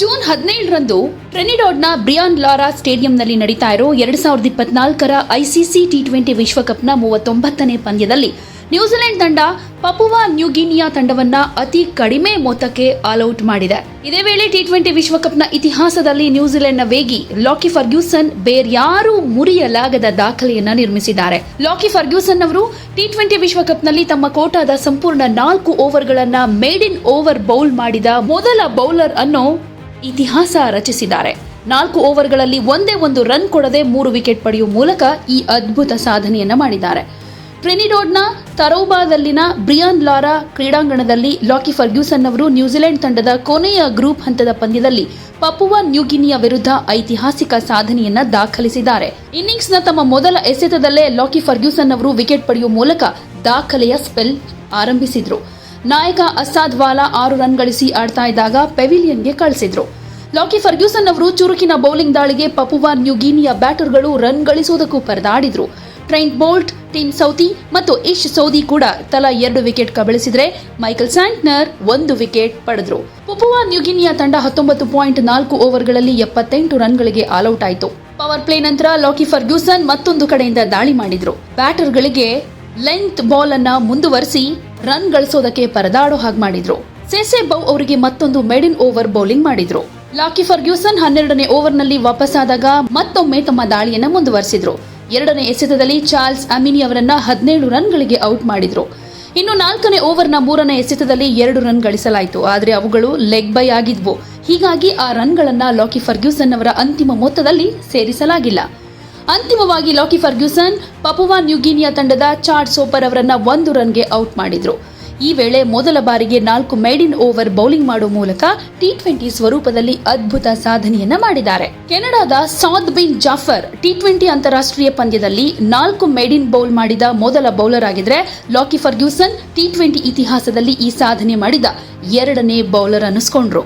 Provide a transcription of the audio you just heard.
June ಹದಿನೇಳರಂದು ಟ್ರೆನಿಡಾಡ್ನ Brian Lara ಸ್ಟೇಡಿಯಂನಲ್ಲಿ ನಡೀತಾ ಇರೋ ಎರಡು ಸಾವಿರದ ಇಪ್ಪತ್ನಾಲ್ಕರ ಐಸಿಸಿ ಟಿ ಟ್ವೆಂಟಿ ವಿಶ್ವಕಪ್ನ ಮೂವತ್ತೊಂಬತ್ತನೇ ಪಂದ್ಯದಲ್ಲಿ ನ್ಯೂಜಿಲೆಂಡ್ ತಂಡ ಪಪುವಾ ನ್ಯೂಗಿನಿಯಾ ತಂಡವನ್ನ ಅತಿ ಕಡಿಮೆ ಮೊತ್ತಕ್ಕೆ ಆಲ್ಔಟ್ ಮಾಡಿದೆ. ಇದೇ ವೇಳೆ ಟಿ ಟ್ವೆಂಟಿ ವಿಶ್ವಕಪ್ನ ಇತಿಹಾಸದಲ್ಲಿ ನ್ಯೂಜಿಲೆಂಡ್ನ ವೇಗಿ ಲಾಕಿ ಫರ್ಗ್ಯೂಸನ್ ಬೇರ್ಯಾರೂ ಮುರಿಯಲಾಗದ ದಾಖಲೆಯನ್ನ ನಿರ್ಮಿಸಿದ್ದಾರೆ. ಲಾಕಿ ಫರ್ಗ್ಯೂಸನ್ ಅವರು ಟಿ ಟ್ವೆಂಟಿ ವಿಶ್ವಕಪ್ನಲ್ಲಿ ತಮ್ಮ ಕೋಟಾದ ಸಂಪೂರ್ಣ ನಾಲ್ಕು ಓವರ್ಗಳನ್ನ ಮೇಡ್ ಇನ್ ಓವರ್ ಬೌಲ್ ಮಾಡಿದ ಮೊದಲ ಬೌಲರ್ ಅನ್ನೋ ಇತಿಹಾಸ ರಚಿಸಿದ್ದಾರೆ. ನಾಲ್ಕು ಓವರ್ಗಳಲ್ಲಿ ಒಂದೇ ಒಂದು ರನ್ ಕೊಡದೆ ಮೂರು ವಿಕೆಟ್ ಪಡೆಯುವ ಮೂಲಕ ಈ ಅದ್ಭುತ ಸಾಧನೆಯನ್ನು ಮಾಡಿದ್ದಾರೆ. ಟ್ರಿನಿಡೋಡ್ನ ತರೌಬಾದಲ್ಲಿನ ಬ್ರಿಯಾನ್ ಲಾರಾ ಕ್ರೀಡಾಂಗಣದಲ್ಲಿ ಲಾಕಿ ಫರ್ಗ್ಯೂಸನ್ ಅವರು ನ್ಯೂಜಿಲೆಂಡ್ ತಂಡದ ಕೊನೆಯ ಗ್ರೂಪ್ ಹಂತದ ಪಂದ್ಯದಲ್ಲಿ ಪಪುವಾ ನ್ಯೂಗಿನಿಯ ವಿರುದ್ಧ ಐತಿಹಾಸಿಕ ಸಾಧನೆಯನ್ನ ದಾಖಲಿಸಿದ್ದಾರೆ. ಇನ್ನಿಂಗ್ಸ್ನ ತಮ್ಮ ಮೊದಲ ಎಸೆತದಲ್ಲೇ ಲಾಕಿ ಫರ್ಗ್ಯೂಸನ್ ಅವರು ವಿಕೆಟ್ ಪಡೆಯುವ ಮೂಲಕ ದಾಖಲೆಯ ಸ್ಪೆಲ್ ಆರಂಭಿಸಿದ್ರು. ನಾಯಕ ಅಸಾದ್ ವಾಲಾ ಆರು ರನ್ ಗಳಿಸಿ ಆಡ್ತಾ ಇದ್ದಾಗ ಪೆವಿಲಿಯನ್ಗೆ ಕಳಿಸಿದ್ರು. ಲಾಕಿ ಫರ್ಗ್ಯೂಸನ್ ಅವರು ಚುರುಕಿನ ಬೌಲಿಂಗ್ ದಾಳಿಗೆ ಪಪುವಾ ನ್ಯೂಗಿನಿಯ ಬ್ಯಾಟರ್ಗಳು ರನ್ ಗಳಿಸುವುದಕ್ಕೂ ಪರದಾಡಿದ್ರು. ಟ್ರೈಂಟ್ ಬೋಲ್ಟ್, ಟೀಮ್ ಸೌತಿ ಮತ್ತು ಇಶ್ ಸೌದಿ ಕೂಡ ತಲಾ ಎರಡು ವಿಕೆಟ್ ಕಬಳಿಸಿದ್ರೆ ಮೈಕಲ್ ಸ್ಯಾಂಟ್ನರ್ ಒಂದು ವಿಕೆಟ್ ಪಡೆದ್ರು. ಪಪುವಾ ನ್ಯೂಗಿನಿಯಾ ತಂಡ ಹತ್ತೊಂಬತ್ತು ಪಾಯಿಂಟ್ ನಾಲ್ಕು ಓವರ್ಗಳಲ್ಲಿ ಎಪ್ಪತ್ತೆಂಟು ರನ್ಗಳಿಗೆ ಆಲ್ಔಟ್ ಆಯಿತು. ಪವರ್ ಪ್ಲೇ ನಂತರ ಲಾಕಿ ಫರ್ಗ್ಯೂಸನ್ ಮತ್ತೊಂದು ಕಡೆಯಿಂದ ದಾಳಿ ಮಾಡಿದ್ರು. ಬ್ಯಾಟರ್ಗಳಿಗೆ ಲೆಂತ್ ಬಾಲ್ ಅನ್ನ ಮುಂದುವರಿಸಿ ರನ್ ಗಳಿಸೋದಕ್ಕೆ ಪರದಾಡೋ ಹಾಗೆ ಮಾಡಿದ್ರು. ಸೆಸೆ ಬೌ ಅವರಿಗೆ ಮತ್ತೊಂದು ಮೆಡಿನ್ ಓವರ್ ಬೌಲಿಂಗ್ ಮಾಡಿದ್ರು. ಲಾಕಿ ಫರ್ಗ್ಯೂಸನ್ ಹನ್ನೆರಡನೇ ಓವರ್ನಲ್ಲಿ ವಾಪಸ್ಸಾದಾಗ ಮತ್ತೊಮ್ಮೆ ತಮ್ಮ ದಾಳಿಯನ್ನ ಮುಂದುವರಿಸಿದ್ರು. ಎರಡನೇ ಎಸೆತದಲ್ಲಿ ಚಾರ್ಲ್ಸ್ ಅಮಿನಿ ಅವರನ್ನ ಹದಿನೇಳು ರನ್ಗಳಿಗೆ ಔಟ್ ಮಾಡಿದ್ರು. ಇನ್ನು ನಾಲ್ಕನೇ ಓವರ್ನ ಮೂರನೇ ಎಸೆತದಲ್ಲಿ ಎರಡು ರನ್ ಗಳಿಸಲಾಯಿತು. ಆದರೆ ಅವುಗಳು ಲೆಗ್ ಬೈ ಆಗಿದ್ವು. ಹೀಗಾಗಿ ಆ ರನ್ಗಳನ್ನ ಲಾಕಿ ಫರ್ಗ್ಯೂಸನ್ ಅವರ ಅಂತಿಮ ಮೊತ್ತದಲ್ಲಿ ಸೇರಿಸಲಾಗಿಲ್ಲ. ಅಂತಿಮವಾಗಿ ಲಾಕಿ ಫರ್ಗ್ಯೂಸನ್, ಪಪುವಾ ನ್ಯೂಗಿನಿಯಾ ತಂಡದ ಚಾರ್ಡ್ ಸೋಪರ್ ಅವರನ್ನ ಒಂದು ರನ್ಗೆ ಔಟ್ ಮಾಡಿದ್ರು. ಈ ವೇಳೆ ಮೊದಲ ಬಾರಿಗೆ ನಾಲ್ಕು ಮೇಡಿನ್ ಓವರ್ ಬೌಲಿಂಗ್ ಮಾಡುವ ಮೂಲಕ ಟಿ ಟ್ವೆಂಟಿ ಸ್ವರೂಪದಲ್ಲಿ ಅದ್ಭುತ ಸಾಧನೆಯನ್ನ ಮಾಡಿದ್ದಾರೆ. ಕೆನಡಾದ ಸಾದ್ ಬಿನ್ ಜಾಫರ್ ಟಿ ಟ್ವೆಂಟಿ ಅಂತಾರಾಷ್ಟ್ರೀಯ ಪಂದ್ಯದಲ್ಲಿ ನಾಲ್ಕು ಮೇಡಿನ್ ಬೌಲ್ ಮಾಡಿದ ಮೊದಲ ಬೌಲರ್ ಆಗಿದ್ರೆ ಲಾಕಿ ಫರ್ಗ್ಯೂಸನ್ ಟಿ ಟ್ವೆಂಟಿ ಇತಿಹಾಸದಲ್ಲಿ ಈ ಸಾಧನೆ ಮಾಡಿದ ಎರಡನೇ ಬೌಲರ್ ಅನ್ನಿಸ್ಕೊಂಡ್ರು.